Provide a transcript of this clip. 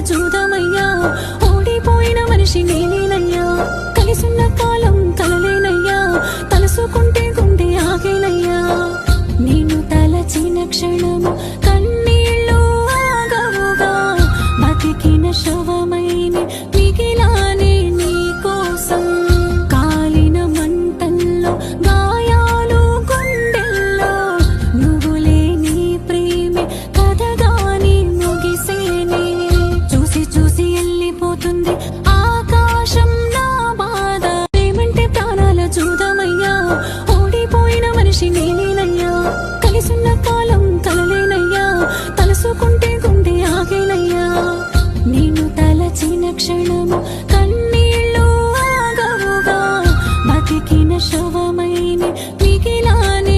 చూద్దామయ్యా ఓడిపోయిన మనిషి నేనేనయ్యా. కలిసున్న కాలం కలలేనయ్యా తలుసుకుంటే గుండె ఆగేనయ్యా. నేను తలచిన క్షణము కన్నీళ్ళు ఆగవుగా. బతికిన శవమైన పోతుంది. ఆకాశం నా బాధ. ఏమంటే ప్రాణాల చూడమయ్యా ఓడిపోయిన మనిషి నేనేనయ్యా. కలిసున్న కాలం కలలేనయ్యా తలుసుకుంటే గుండె ఆగేనయ్యా. నేను తలచిన క్షణము కన్నీళ్ళు ఆగవుగా బతికిన శవమైన మిగిలానే